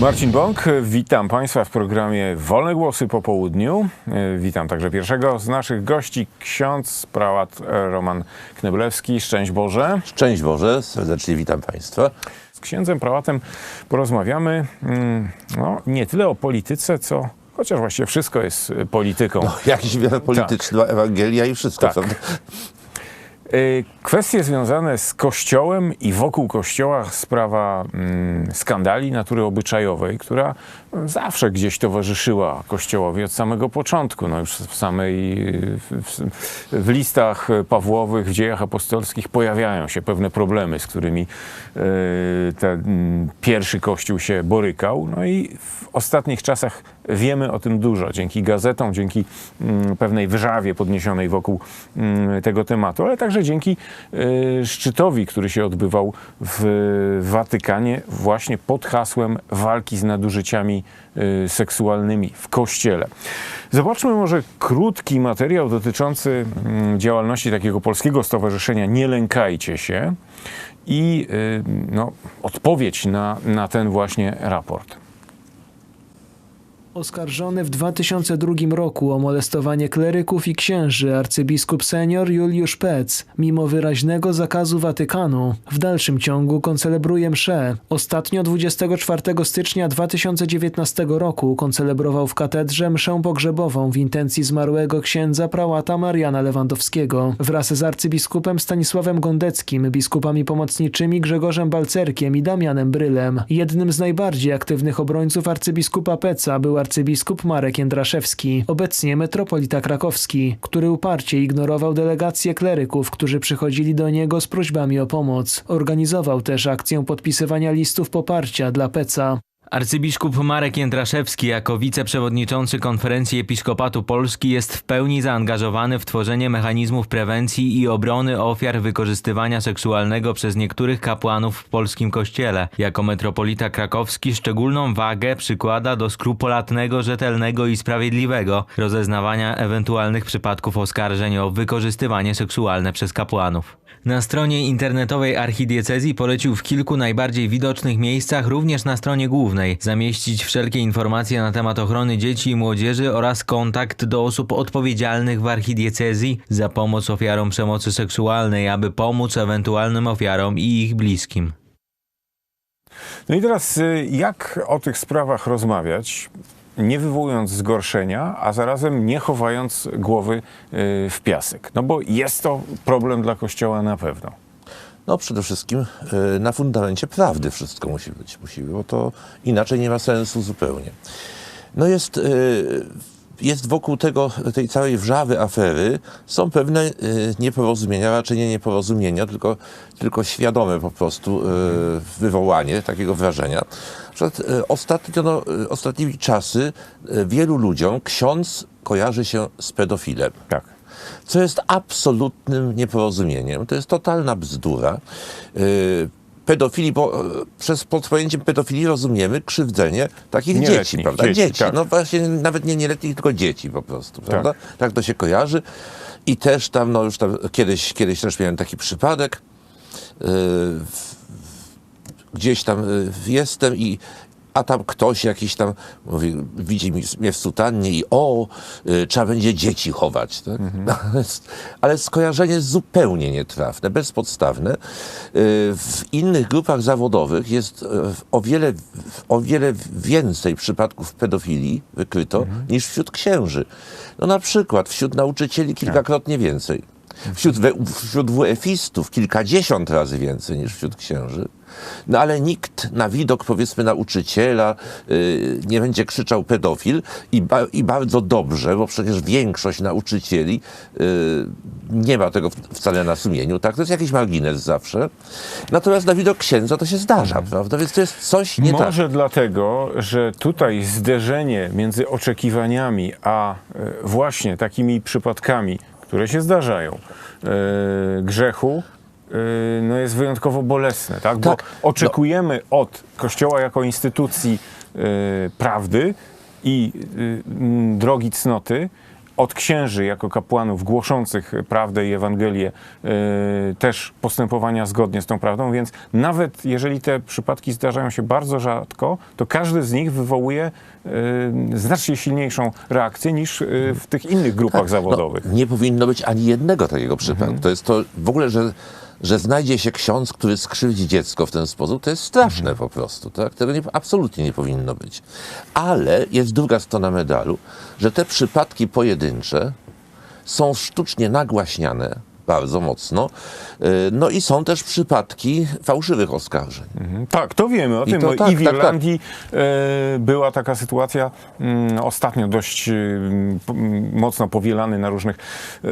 Marcin Bąk, witam Państwa w programie Wolne Głosy po południu. E, Witam także pierwszego z naszych gości, ksiądz prałat Roman Kneblewski. Szczęść Boże. Szczęść Boże, serdecznie witam Państwa. Z księdzem prałatem porozmawiamy mm, no, nie tyle o polityce, co chociaż właściwie wszystko jest polityką. Jakiś wiele polityczny, Ewangelia i wszystko. Tak. Y, Kwestie związane z Kościołem i wokół Kościoła sprawa mm, skandali natury obyczajowej, która zawsze gdzieś towarzyszyła Kościołowi od samego początku. No już w samej, w, w, listach Pawłowych, w dziejach apostolskich pojawiają się pewne problemy, z którymi y, ten pierwszy Kościół się borykał. No i w ostatnich czasach wiemy o tym dużo, dzięki gazetom, dzięki mm, pewnej wrzawie podniesionej wokół mm, tego tematu, ale także dzięki y, szczytowi, który się odbywał w Watykanie właśnie pod hasłem walki z nadużyciami y, seksualnymi w Kościele. Zobaczmy może krótki materiał dotyczący mm, działalności takiego polskiego stowarzyszenia Nie lękajcie się i y, no, odpowiedź na, na ten właśnie raport. Oskarżony w 2002 roku o molestowanie kleryków i księży arcybiskup senior Juliusz Pec, mimo wyraźnego zakazu Watykanu, w dalszym ciągu koncelebruje mszę. Ostatnio 24 stycznia 2019 roku koncelebrował w katedrze mszę pogrzebową w intencji zmarłego księdza prałata Mariana Lewandowskiego wraz z arcybiskupem Stanisławem Gondeckim, biskupami pomocniczymi Grzegorzem Balcerkiem i Damianem Brylem. Jednym z najbardziej aktywnych obrońców arcybiskupa Peca był arcybiskup Marek Jędraszewski, obecnie metropolita krakowski, który uparcie ignorował delegacje kleryków, którzy przychodzili do niego z prośbami o pomoc. Organizował też akcję podpisywania listów poparcia dla Peca. Arcybiskup Marek Jędraszewski jako wiceprzewodniczący Konferencji Episkopatu Polski jest w pełni zaangażowany w tworzenie mechanizmów prewencji i obrony ofiar wykorzystywania seksualnego przez niektórych kapłanów w polskim kościele. Jako metropolita krakowski szczególną wagę przykłada do skrupulatnego, rzetelnego i sprawiedliwego rozeznawania ewentualnych przypadków oskarżeń o wykorzystywanie seksualne przez kapłanów. Na stronie internetowej archidiecezji polecił w kilku najbardziej widocznych miejscach, również na stronie głównej, zamieścić wszelkie informacje na temat ochrony dzieci i młodzieży oraz kontakt do osób odpowiedzialnych w archidiecezji za pomoc ofiarom przemocy seksualnej, aby pomóc ewentualnym ofiarom i ich bliskim. No i teraz y, jak o tych sprawach rozmawiać, nie wywołując zgorszenia, a zarazem nie chowając głowy y, w piasek? No bo jest to problem dla Kościoła na pewno. No przede wszystkim y, na fundamencie prawdy wszystko musi być, musi, bo to inaczej nie ma sensu zupełnie. No jest, y, jest wokół tego, tej całej wrzawy afery są pewne y, nieporozumienia, raczej nie nieporozumienia, tylko, tylko świadome po prostu wywołanie takiego wrażenia. Ostatnio, no, ostatnimi czasy wielu ludziom ksiądz kojarzy się z pedofilem Tak. Co jest absolutnym nieporozumieniem. To jest totalna bzdura. Yy, Pedofili, bo e, przez pod pojęciem pedofilii rozumiemy krzywdzenie takich Nieletnich dzieci, prawda? dzieci, Dzieci, tak. no właśnie nawet nie nieletnich, tylko dzieci po prostu, prawda? Tak. to się kojarzy. I też tam, no już tam kiedyś, kiedyś też miałem taki przypadek. Yy, gdzieś tam y, jestem i a tam ktoś jakiś tam mówi, widzi mnie w sutannie i o, y, trzeba będzie dzieci chować. Tak? Ale, s- ale skojarzenie jest zupełnie nietrafne, bezpodstawne. Y, W innych grupach zawodowych jest y, o wiele, o wiele więcej przypadków pedofilii wykryto niż wśród księży. No na przykład wśród nauczycieli kilkakrotnie więcej. Wśród, wśród WF-istów kilkadziesiąt razy więcej niż wśród księży. No ale nikt na widok, powiedzmy, nauczyciela y, nie będzie krzyczał pedofil i, ba, i bardzo dobrze, bo przecież większość nauczycieli y, nie ma tego wcale na sumieniu, tak? To jest jakiś margines zawsze. Natomiast na widok księdza to się zdarza, prawda? Więc to jest coś nie tak. Może dlatego, że tutaj zderzenie między oczekiwaniami a e, właśnie takimi przypadkami, które się zdarzają, grzechu, no jest wyjątkowo bolesne, tak? Bo Tak. oczekujemy od Kościoła jako instytucji e, prawdy i m, drogi cnoty, od księży jako kapłanów głoszących prawdę i Ewangelię e, też postępowania zgodnie z tą prawdą, więc nawet jeżeli te przypadki zdarzają się bardzo rzadko, to każdy z nich wywołuje e, znacznie silniejszą reakcję niż e, w tych innych grupach zawodowych. No, nie powinno być ani jednego takiego przypadku. Mhm. To jest to w ogóle, że, że znajdzie się ksiądz, który skrzywdzi dziecko w ten sposób, to jest straszne po prostu. Tak? Tego nie, absolutnie nie powinno być. Ale jest druga strona medalu, że te przypadki pojedyncze są sztucznie nagłaśniane bardzo mocno. Yy, No i są też przypadki fałszywych oskarżeń. Mhm. Tak, to wiemy o I tym. to tak, I w tak, tak. Irlandii e, była taka sytuacja mm, ostatnio dość mm, mocno powielany na różnych e,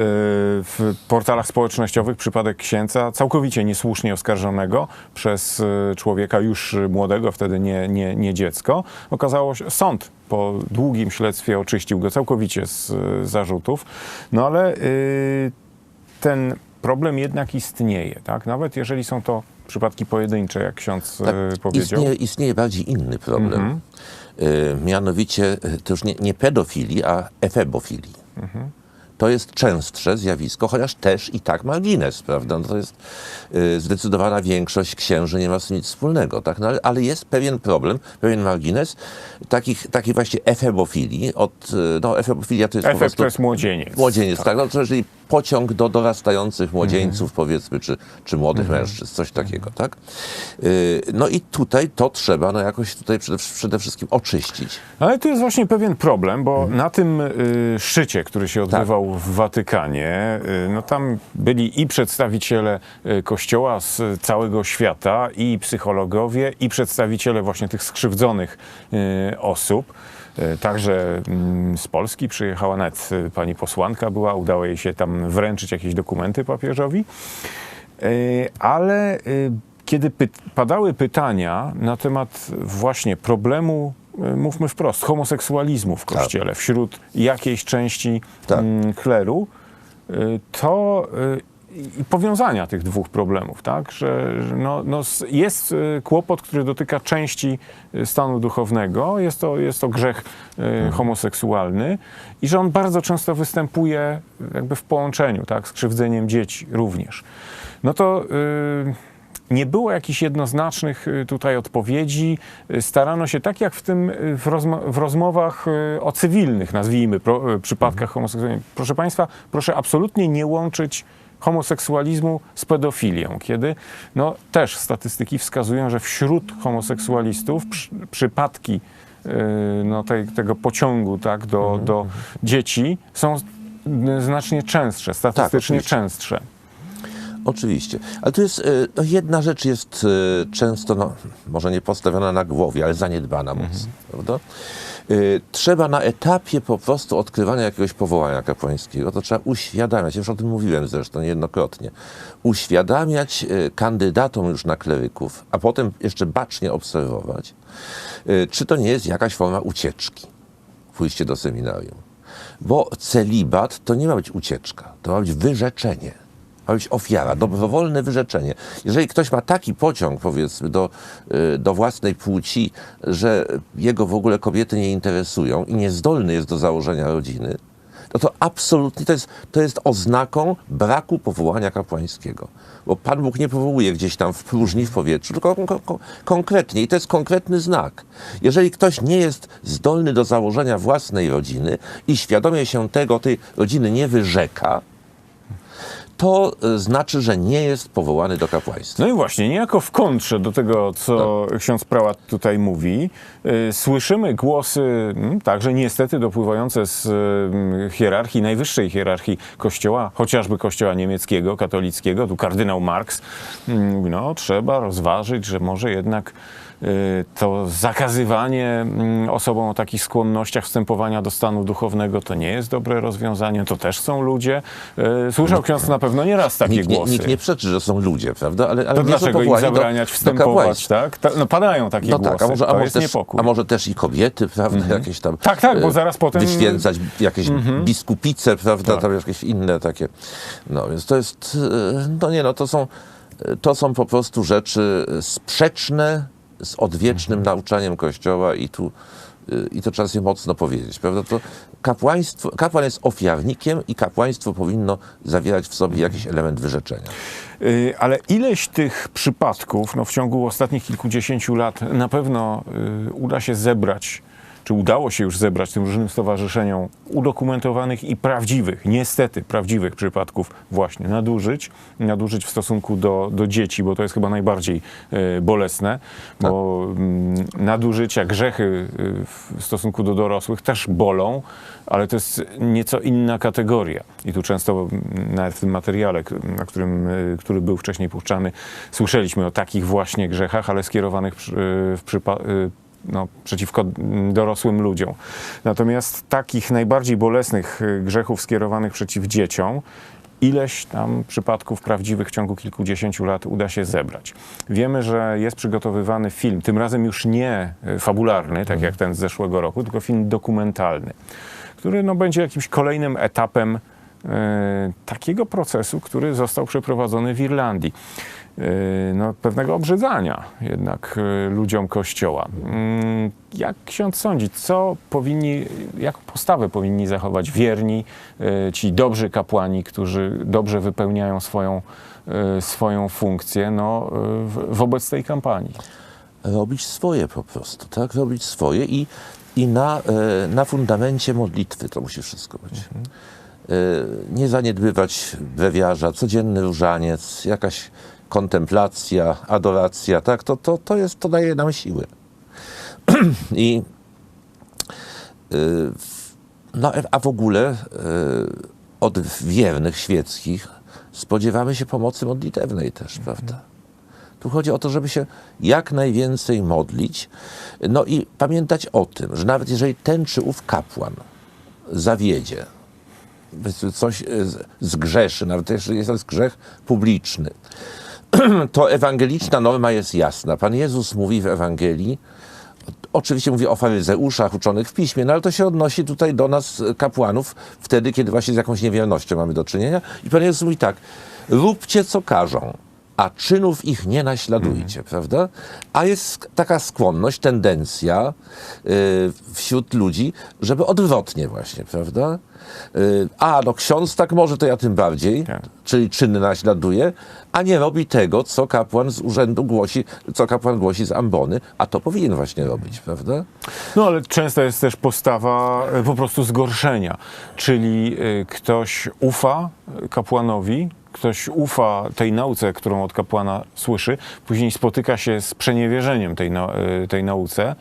portalach społecznościowych przypadek księdza całkowicie niesłusznie oskarżonego przez e, człowieka już młodego, wtedy nie, nie, nie dziecko. Okazało się, sąd po długim śledztwie oczyścił go całkowicie z e, zarzutów. No ale ten problem jednak istnieje, tak? Nawet jeżeli są to przypadki pojedyncze, jak ksiądz Tak, e, powiedział. istnieje, istnieje bardziej inny problem. Mhm. Y, mianowicie y, to już nie, nie pedofilii, a efebofilii. To jest częstsze zjawisko, chociaż też i tak margines, prawda? No to jest y, zdecydowana większość księży nie ma z tym nic wspólnego, tak? No, ale, ale jest pewien problem, pewien margines takich, takiej właśnie efebofilii. Od, no, efebofilia to jest po Efekt prostu... to jest młodzieniec. Młodzieniec, tak. No, to jeżeli pociąg do dorastających młodzieńców, Mhm. powiedzmy, czy, czy młodych mężczyzn, coś takiego, tak? Y, No i tutaj to trzeba no jakoś tutaj przede, przede wszystkim oczyścić. Ale tu jest właśnie pewien problem, bo Mhm. na tym y, szczycie, który się odbywał Tak. w Watykanie, y, no tam byli i przedstawiciele y, Kościoła z całego świata, i psychologowie, i przedstawiciele właśnie tych skrzywdzonych y, osób. Y, Także mm, z Polski przyjechała nawet y, pani posłanka była, udało jej się tam wręczyć jakieś dokumenty papieżowi. Y, Ale kiedy py- padały pytania na temat właśnie problemu, mówmy wprost, homoseksualizmu w kościele wśród jakiejś części Tak. mm, kleru, to i powiązania tych dwóch problemów, tak? Że, no, no jest y, kłopot, który dotyka części y, stanu duchownego, jest to, jest to grzech y, homoseksualny i że on bardzo często występuje jakby w połączeniu, tak? Z krzywdzeniem dzieci również. No to y, nie było jakichś jednoznacznych tutaj odpowiedzi. Starano się, tak jak w tym w, rozmo- w rozmowach o cywilnych, nazwijmy, pro, przypadkach homoseksualnych. Proszę Państwa, proszę absolutnie nie łączyć homoseksualizmu z pedofilią, kiedy no, też statystyki wskazują, że wśród homoseksualistów przy, przypadki y, no, tej, tego pociągu tak, do, do dzieci są znacznie częstsze, statystycznie oczywiście. częstsze. Oczywiście. Ale tu jest, y, no jedna rzecz jest y, często, no, może nie postawiona na głowie, ale zaniedbana mocno, prawda? Y, Trzeba na etapie po prostu odkrywania jakiegoś powołania kapłańskiego, to trzeba uświadamiać, ja już o tym mówiłem zresztą niejednokrotnie, uświadamiać kandydatom już na kleryków, a potem jeszcze bacznie obserwować, czy to nie jest jakaś forma ucieczki, pójście do seminarium. Bo celibat to nie ma być ucieczka, to ma być wyrzeczenie. Ma być ofiara, dobrowolne wyrzeczenie. Jeżeli ktoś ma taki pociąg, powiedzmy, do, y, do własnej płci, że jego w ogóle kobiety nie interesują i niezdolny jest do założenia rodziny, no to absolutnie to jest, to jest oznaką braku powołania kapłańskiego. Bo Pan Bóg nie powołuje gdzieś tam w próżni w powietrzu, tylko kon- kon- konkretnie. I to jest konkretny znak. Jeżeli ktoś nie jest zdolny do założenia własnej rodziny i świadomie się tego tej rodziny nie wyrzeka, to y, znaczy, że nie jest powołany do kapłaństwa. No i właśnie, niejako w kontrze do tego, co ksiądz prałat tutaj mówi, y, słyszymy głosy, mm, także niestety dopływające z y, hierarchii, najwyższej hierarchii kościoła, chociażby kościoła niemieckiego, katolickiego, tu kardynał Marx, mm, no trzeba rozważyć, że może jednak to zakazywanie mm, osobom o takich skłonnościach wstępowania do stanu duchownego to nie jest dobre rozwiązanie, to też są ludzie. Y, Słyszał ksiądz na pewno nieraz takie Nikt głosy. nikt nie przeczy, że są ludzie, prawda? Ale, ale To dlaczego ich do- zabraniać do wstępować, kapłaństwa. tak? Ta, no padają takie No głosy. tak, a może, a, może też, niepokój. a może też i kobiety, prawda, jakieś tam. Tak, tak, bo e, zaraz potem- Mhm. Wyświęcać jakieś biskupice, prawda, Tak. tam jakieś inne takie. No więc to jest, e, no nie no, to są, e, to są po prostu rzeczy sprzeczne z odwiecznym Mhm. nauczaniem Kościoła i tu y, i to trzeba sobie mocno powiedzieć, prawda? To kapłaństwo, kapłan jest ofiarnikiem i kapłaństwo powinno zawierać w sobie jakiś element wyrzeczenia. Y, Ale ileś tych przypadków no, w ciągu ostatnich kilkudziesięciu lat na pewno y, uda się zebrać, czy udało się już zebrać tym różnym stowarzyszeniom udokumentowanych i prawdziwych, niestety prawdziwych przypadków właśnie nadużyć, nadużyć w stosunku do, do dzieci, bo to jest chyba najbardziej y, bolesne, bo mm, nadużycia, grzechy y, w stosunku do dorosłych też bolą, ale to jest nieco inna kategoria. I tu często nawet w tym materiale, na którym, y, który był wcześniej puszczany, słyszeliśmy o takich właśnie grzechach, ale skierowanych y, w przypa- y, no, przeciwko dorosłym ludziom. Natomiast takich najbardziej bolesnych y, grzechów skierowanych przeciw dzieciom, ileś tam przypadków prawdziwych w ciągu kilkudziesięciu lat uda się zebrać. Wiemy, że jest przygotowywany film, tym razem już nie y, fabularny, tak jak ten z zeszłego roku, tylko film dokumentalny, który no, będzie jakimś kolejnym etapem takiego procesu, który został przeprowadzony w Irlandii. Y, No, pewnego obrzydzania jednak y, ludziom Kościoła. Mm, Jak ksiądz sądzi, co powinni, jaką postawę powinni zachować wierni, ci dobrzy kapłani, którzy dobrze wypełniają swoją, swoją funkcję no, wobec tej kampanii? robić swoje po prostu, tak? Robić swoje i, i na, e, na fundamencie modlitwy to musi wszystko być. E, Nie zaniedbywać brewiarza, codzienny różaniec, jakaś kontemplacja, adoracja, tak? To, to, to, jest, to daje nam siły. I w- no, a w ogóle e, od wiernych świeckich spodziewamy się pomocy modlitewnej też, prawda? Tu chodzi o to, żeby się jak najwięcej modlić. No i pamiętać o tym, że nawet jeżeli ten czy ów kapłan zawiedzie, coś e, zgrzeszy, nawet jeżeli jest to grzech publiczny, to ewangeliczna norma jest jasna. Pan Jezus mówi w Ewangelii, oczywiście mówi o faryzeuszach uczonych w piśmie, no ale to się odnosi tutaj do nas, e, kapłanów, wtedy, kiedy właśnie z jakąś niewiernością mamy do czynienia. I Pan Jezus mówi tak, róbcie co każą, a czynów ich nie naśladujcie, prawda? A jest taka skłonność, tendencja y, wśród ludzi, żeby odwrotnie właśnie, prawda? Y, a, no ksiądz tak może, to ja tym bardziej, Tak. czyli czyny naśladuje, a nie robi tego, co kapłan z urzędu głosi, co kapłan głosi z ambony, a to powinien właśnie robić, prawda? No ale często jest też postawa e, po prostu zgorszenia, czyli e, ktoś ufa kapłanowi, ktoś ufa tej nauce, którą od kapłana słyszy, później spotyka się z przeniewierzeniem tej, nau- e, tej nauce,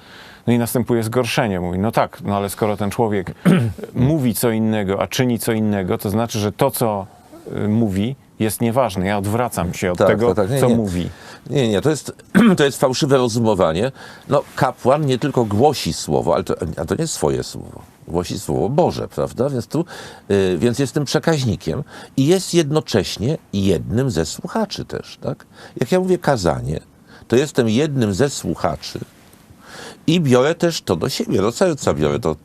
no i następuje zgorszenie. Mówi, no tak, no ale skoro ten człowiek mówi co innego, a czyni co innego, to znaczy, że to, co e, mówi, jest nieważne. Ja odwracam się od Tak, tego, tak, tak. Nie, co nie. mówi. Nie, nie, to jest, to jest fałszywe rozumowanie. No, kapłan nie tylko głosi słowo, ale to, a to nie swoje słowo. Głosi słowo Boże, prawda? Więc, tu, y, więc jest tym przekaźnikiem i jest jednocześnie jednym ze słuchaczy też, tak? Jak ja mówię kazanie, to jestem jednym ze słuchaczy i biorę też to do siebie, do serca biorę to,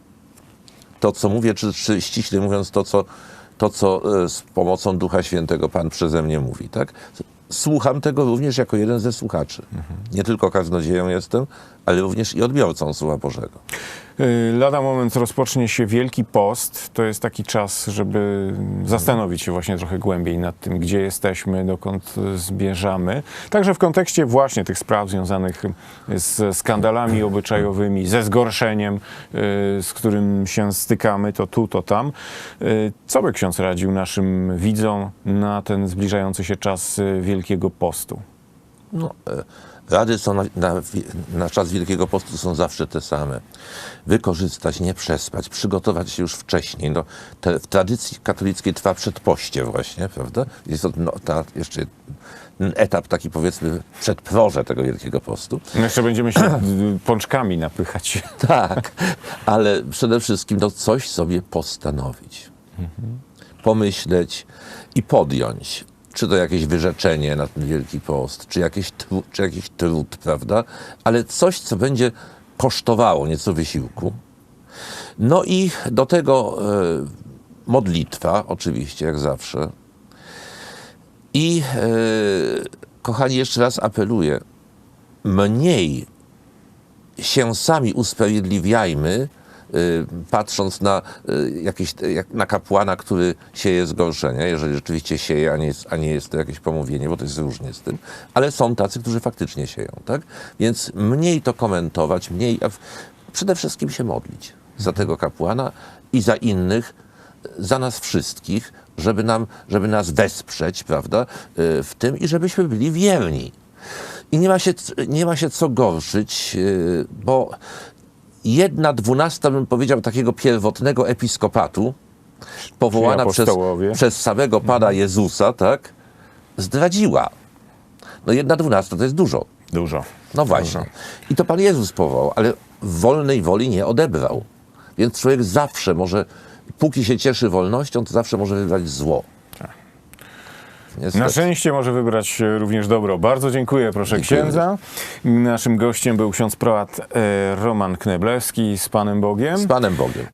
to co mówię, czy, czy ściśle mówiąc to, co, to, co e, z pomocą Ducha Świętego Pan przeze mnie mówi, tak? Słucham tego również jako jeden ze słuchaczy. Nie tylko kaznodzieją jestem, ale również i odbiorcą Słowa Bożego. Y, Lada moment rozpocznie się Wielki Post. To jest taki czas, żeby zastanowić się właśnie trochę głębiej nad tym, gdzie jesteśmy, dokąd y, zmierzamy. Także w kontekście właśnie tych spraw związanych z skandalami obyczajowymi, ze zgorszeniem, y, z którym się stykamy, to tu, to tam. Y, Co by ksiądz radził naszym widzom na ten zbliżający się czas y, Wielkiego Postu? No, e, rady są na, na, na czas Wielkiego Postu są zawsze te same. Wykorzystać, nie przespać, przygotować się już wcześniej. No, te, w tradycji katolickiej trwa przedpoście właśnie, prawda? Jest to no, ta, jeszcze etap taki powiedzmy przedproże tego Wielkiego Postu. No jeszcze będziemy się y, pączkami napychać. Tak, ale przede wszystkim no, coś sobie postanowić. Pomyśleć i podjąć. Czy to jakieś wyrzeczenie na ten Wielki Post, czy, jakieś tru, czy jakiś trud, prawda? Ale coś, co będzie kosztowało nieco wysiłku. No i do tego e, modlitwa, oczywiście, jak zawsze. I e, kochani, jeszcze raz apeluję, mniej się sami usprawiedliwiajmy, y, patrząc na, y, jakieś, jak, na kapłana, który sieje zgorszenia, jeżeli rzeczywiście sieje, a nie, jest, a nie jest to jakieś pomówienie, bo to jest różnie z tym, ale są tacy, którzy faktycznie sieją, tak? Więc mniej to komentować, mniej, a przede wszystkim się modlić za tego kapłana i za innych, za nas wszystkich, żeby, nam, żeby nas wesprzeć, prawda, y, w tym i żebyśmy byli wierni. I nie ma się, nie ma się co gorszyć, bo jedna dwunasta, bym powiedział, takiego pierwotnego episkopatu, powołana przez, przez samego Pana Jezusa, tak, zdradziła. No jedna dwunasta to jest dużo. Dużo. No właśnie. I to Pan Jezus powołał, ale wolnej woli nie odebrał. Więc człowiek zawsze może, póki się cieszy wolnością, to zawsze może wybrać zło. Niestety. Na szczęście może wybrać e, również dobro. Bardzo dziękuję, proszę Dziękuję. księdza. Naszym gościem był ksiądz prałat e, Roman Kneblewski z Panem Bogiem. Z Panem Bogiem.